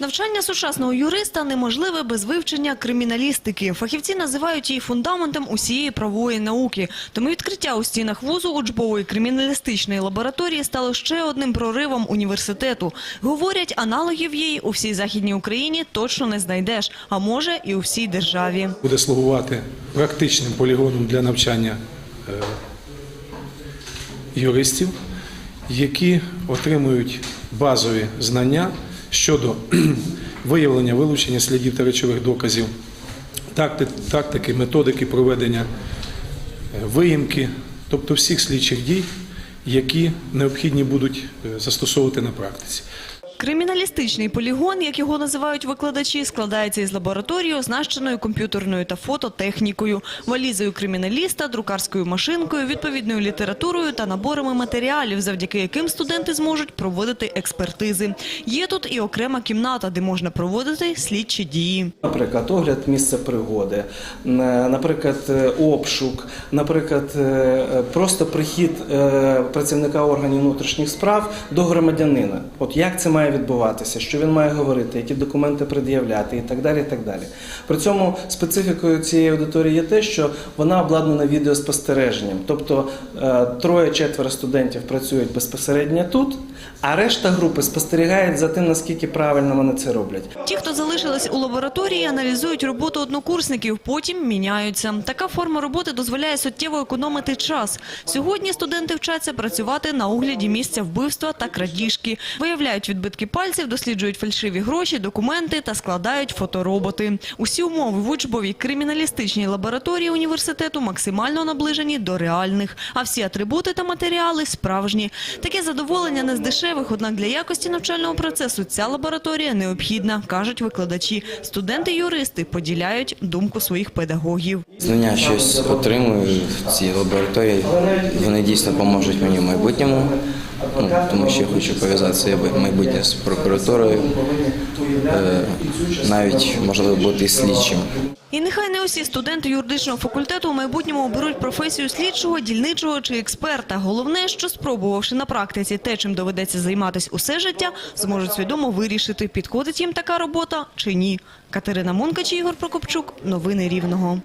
Навчання сучасного юриста неможливе без вивчення криміналістики. Фахівці називають її фундаментом усієї правової науки. Тому відкриття у стінах вузу учбової криміналістичної лабораторії стало ще одним проривом університету. Говорять, аналогів її у всій західній Україні точно не знайдеш, а може і у всій державі. буде слугувати практичним полігоном для навчання е, юристів, які отримують базові знання щодо виявлення, вилучення слідів та речових доказів, тактики, методики проведення е, виїмки, тобто всіх слідчих дій, які необхідні будуть е, застосовувати на практиці. Криміналістичний полігон, як його називають викладачі, складається із лабораторії, оснащеною комп'ютерною та фототехнікою, валізою криміналіста, друкарською машинкою, відповідною літературою та наборами матеріалів, завдяки яким студенти зможуть проводити експертизи. Є тут і окрема кімната, де можна проводити слідчі дії. Наприклад, огляд місця пригоди, е, наприклад, е, обшук, наприклад, е, просто прихід працівника органів внутрішніх справ до громадянина. От як це має відбуватися, що він має говорити, які документи пред'являти і так далі. і так далі. При цьому специфікою цієї аудиторії є те, що вона обладнана відеоспостереженням. Тобто е, троє-четверо студентів працюють безпосередньо тут, а решта групи спостерігають за тим, наскільки правильно вони це роблять. Ті, хто залишились у лабораторії, аналізують роботу однокурсників, потім міняються. Така форма роботи дозволяє суттєво економити час. Сьогодні студенти вчаться працювати на огляді місця вбивства та крадіжки, виявляють відбитки пальців, досліджують фальшиві гроші, документи та складають фотороботи. Усі умови в учбовій криміналістичній лабораторії університету максимально наближені до реальних, а всі атрибути та матеріали справжні. Таке задоволення не з дешевих, однак для якості навчального процесу ця лабораторія необхідна, кажуть викладачі. Студенти-юристи поділяють думку своїх педагогів. Знання щось отримую в цій лабораторії. Вони дійсно поможуть мені в майбутньому, ну, тому що я хочу пов'язати своє майбутнє з прокуратурою, е, навіть можливо бути слідчим. І нехай не усі студенти юридичного факультету у майбутньому оберуть професію слідчого, дільничого чи експерта. Головне, що спробувавши на практиці те, чим доведеться займатися усе життя, зможуть свідомо вирішити, підходить їм така робота чи ні. Катерина Мункач, Ігор Прокопчук. Новини Рівного.